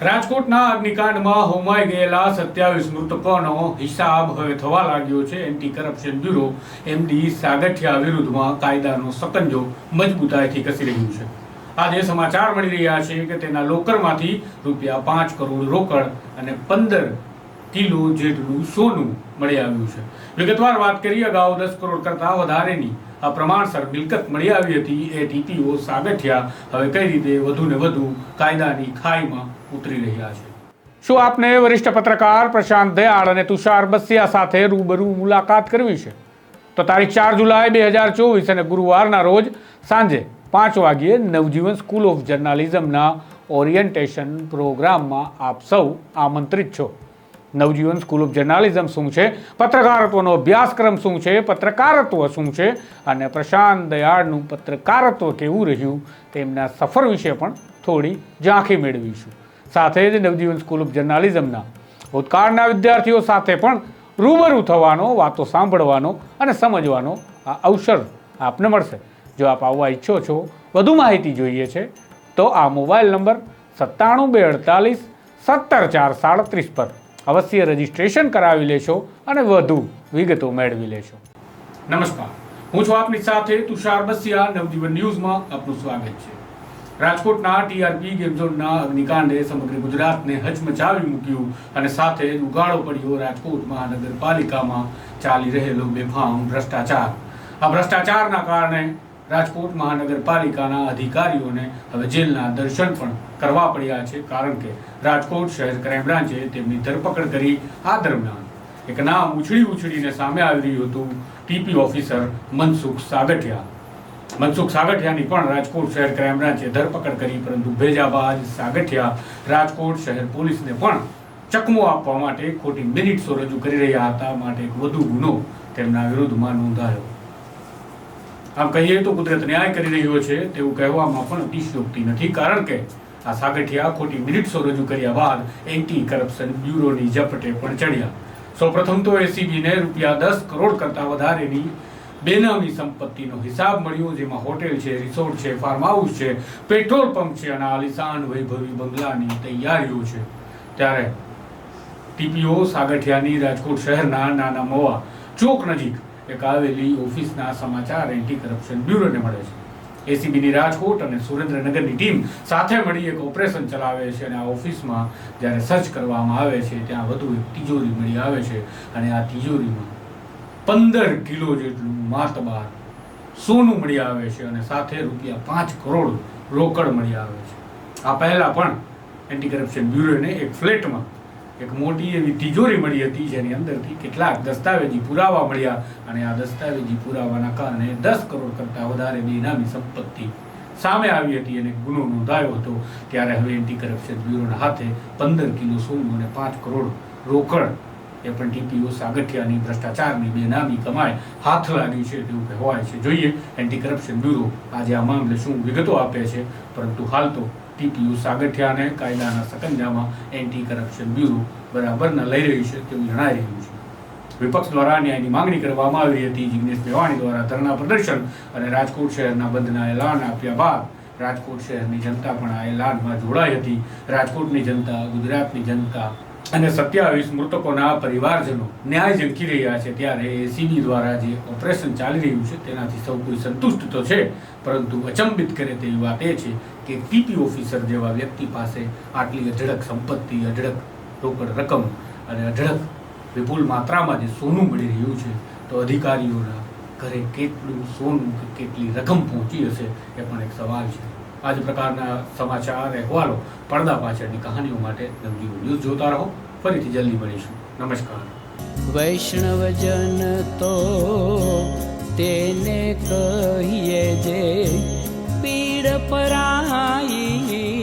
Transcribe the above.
રાજકોટના અગ્નિકાંડમાં હોમાઈ ગયેલા સત્યાવીસ મૃતકોનો હિસાબ હવે થવા લાગ્યો છે. Anti corruption bureau MD Sagathiya વિરુદ્ધમાં કાયદાનો સકંજો મજબૂતાઈથી કસી રહ્યું છે. આજે સમાચાર મળી રહ્યા છે કે તેના લોકરમાંથી રૂપિયા પાંચ કરોડ રોકડ અને પંદર કિલો જેટલું સોનું મળી આવ્યું છે. વિગતવાર વાત કરીએ, અગાઉ દસ કરોડ કરતાં વધારેની પ્રમાણસર મિલકત મળી આવી હતી એ ટીપીઓ સાગઠિયા હવે કઈ રીતે વધુ ને વધુ કાયદાની ખાઈમાં ઉતરી રહ્યા છે. શું આપને વરિષ્ઠ પત્રકાર પ્રશાંત દયાળ અને તુષાર બસિયા સાથે રૂબરૂ મુલાકાત કરવી છે? તો તારીખ ચાર જુલાઈ બે હજાર ચોવીસ અને ગુરુવારના રોજ સાંજે પાંચ વાગ્યે નવજીવન સ્કૂલ ઓફ જર્નાલિઝમના ઓરિએન્ટેશન પ્રોગ્રામમાં આપ સૌ આમંત્રિત છો. નવજીવન સ્કૂલ ઓફ જર્નાલિઝમ શું છે? પત્રકારત્વનો અભ્યાસક્રમ શું છે? પત્રકારત્વ શું છે? અને પ્રશાંત દયાળનું પત્રકારત્વ કેવું રહ્યું? તેમના સફર વિશે પણ થોડી ઝાંખી મેળવીશું. સાથે જ નવજીવન સ્કૂલ ઓફ જર્નાલિઝમના ભૂતકાળના વિદ્યાર્થીઓ સાથે પણ રૂબરૂ થવાનો, વાતો સાંભળવાનો અને સમજવાનો આ અવસર આપને મળશે. જો આપ આવવા ઈચ્છો છો, વધુ માહિતી જોઈએ છે, તો આ મોબાઈલ નંબર સત્તાણું બે અડતાલીસ સત્તર ચાર સાડત્રીસ પર અવશ્ય રજીસ્ટ્રેશન કરાવી લેશો અને વધુ વિગતો મેળવી લેશો. નમસ્કાર. હું છું આપની સાથે તુષાર બસિયા. નવજીવન ન્યૂઝમાં આપનું સ્વાગત છે. રાજકોટના ટીઆરપી ગેમ ઝોનના અગ્નિકાંડે સમગ્ર ગુજરાતને હચમચાવી મૂક્યું અને સાથે ઉગાડો પડ્યો રાજકોટ મહાનગરપાલિકામાં ચાલી રહેલો બેફામ ભ્રષ્ટાચાર. આ ભ્રષ્ટાચારના કારણે રાજકોટ મહાનગરપાલિકાના અધિકારીઓને હવે જેલના દર્શન પણ કરવા પડ્યા છે, કારણ કે રાજકોટ શહેર ક્રાઇમ બ્રાન્ચે તેમની ધરપકડ કરી આ દરમિયાન. એક નામ ઉછળી ઉછળીને સામે આવી રહ્યું હતું, ટીપી ઓફિસર મનસુખ સાગઠિયા. મનસુખ સાગઠિયાની પણ રાજકોટ શહેર ક્રાઇમ બ્રાન્ચે ધરપકડ કરી, પરંતુ ભેજાબાદ સાગઠિયા રાજકોટ શહેર પોલીસને પણ ચકમો આપવા માટે ખોટી મિનિટ્સો રજૂ કરી રહ્યા હતા, માટે એક વધુ ગુનો તેમના વિરુદ્ધમાં નોંધાયો. આમ કહીએ તો કુદરત ન્યાય કરી રહ્યો છે તેવું કહેવામાં પણ અતિશયોક્તિ નથી. કારણ કે આ સાગઠિયા ખોટી મિનિટ્સો રજૂ કર્યા બાદ એન્ટી કરપ્શન બ્યુરોની ઝપટે પણ ચડ્યા. સૌપ્રથમ તો એસીબીને રૂપિયા દસ કરોડ કરતાં વધારેની બેનામી સંપત્તિનો હિસાબ મળ્યો, જેમાં હોટેલ છે, રિસોર્ટ છે ફાર્મ હાઉસ છે, પેટ્રોલ પંપ છે અને આલિશાન વૈભવી બંગલાની તૈયારીઓ છે. ત્યારે ટીપીઓ સાગઠિયાની રાજકોટ શહેરના નાના મોવા ચોક નજીક એક આવેલી ઓફિસના સમાચાર એન્ટી કરપ્શન બ્યુરોને મળે છે. એસીબીની રાજકોટ અને સુરેન્દ્રનગરની ટીમ સાથે મળી એક ઓપરેશન ચલાવે છે અને આ ઓફિસમાં જ્યારે સર્ચ કરવામાં આવે છે, ત્યાં વધુ એક તિજોરી મળી આવે છે અને આ તિજોરીમાં પંદર કિલો જેટલું માતબાર સોનું મળી આવે છે અને સાથે રૂપિયા પાંચ કરોડ રોકડ મળી આવે છે. આ પહેલાં પણ એન્ટી કરપ્શન બ્યુરોને એક ફ્લેટમાં એક મોટી એવી તિજોરી મળી હતી જેની અંદરથી કેટલાક દસ્તાવેજી પુરાવા મળ્યા અને આ દસ્તાવેજી પુરાવાના કારણે દસ કરોડ કરતાં વધારે બેનામી સંપત્તિ સામે આવી હતી અને ગુનો નોંધાયો હતો. ત્યારે હવે એન્ટી કરપ્શન બ્યુરોના હાથે પંદર કિલો સોનું અને પાંચ કરોડ રોકડ. એ પણ ટીપીઓ સાગઠિયાની ભ્રષ્ટાચારની બેનામી કમાય હાથ લાગી છે તેવું કહેવાય છે. જોઈએ એન્ટી કરપ્શન બ્યુરો આજે આ મામલે શું વિગતો આપે છે, પરંતુ હાલ તો ટીપીયુ સાગઠિયાને કાયદાના સકંજામાં એન્ટી કરપ્શન બ્યુરો બરાબર ન લઈ રહ્યું છે તેવું જણાઈ રહ્યું છે. વિપક્ષ દ્વારા ન્યાયની માંગણી કરવામાં આવી હતી. જિગ્નેશ મેવાણી દ્વારા ધરણા પ્રદર્શન અને રાજકોટ શહેરના બંધના એલાન આપ્યા બાદ રાજકોટ શહેરની જનતા પણ આ એલાનમાં જોડાઈ હતી. રાજકોટની જનતા, ગુજરાતની જનતા અને સત્યાવીસ મૃતકોના પરિવારજનો ન્યાય ઝંકી રહ્યા છે ત્યારે એસીબી દ્વારા જે ઓપરેશન ચાલી રહ્યું છે તેનાથી સૌ કોઈ સંતુષ્ટ તો છે, પરંતુ અચંબિત કરે તેવી વાત એ છે કે પીપી ઓફિસર જેવા વ્યક્તિ પાસે આટલી અઢળક સંપત્તિ, અઢળક રોકડ રકમ અને અઢળક વિપુલ માત્રામાં જે સોનું મળી રહ્યું છે, તો અધિકારીઓના ઘરે કેટલું સોનું કેટલી રકમ પહોંચી હશે એ પણ એક સવાલ છે. આ જ પ્રકારના સમાચાર અહેવાલો પડદા પાછળની કહાનીઓ માટે નવજીવન ન્યૂઝ જોતા રહો. ફરીથી જલ્દી મળીશું. નમસ્કાર. વૈષ્ણવજન તો તેને કહીએ જે પીડ પરાઈ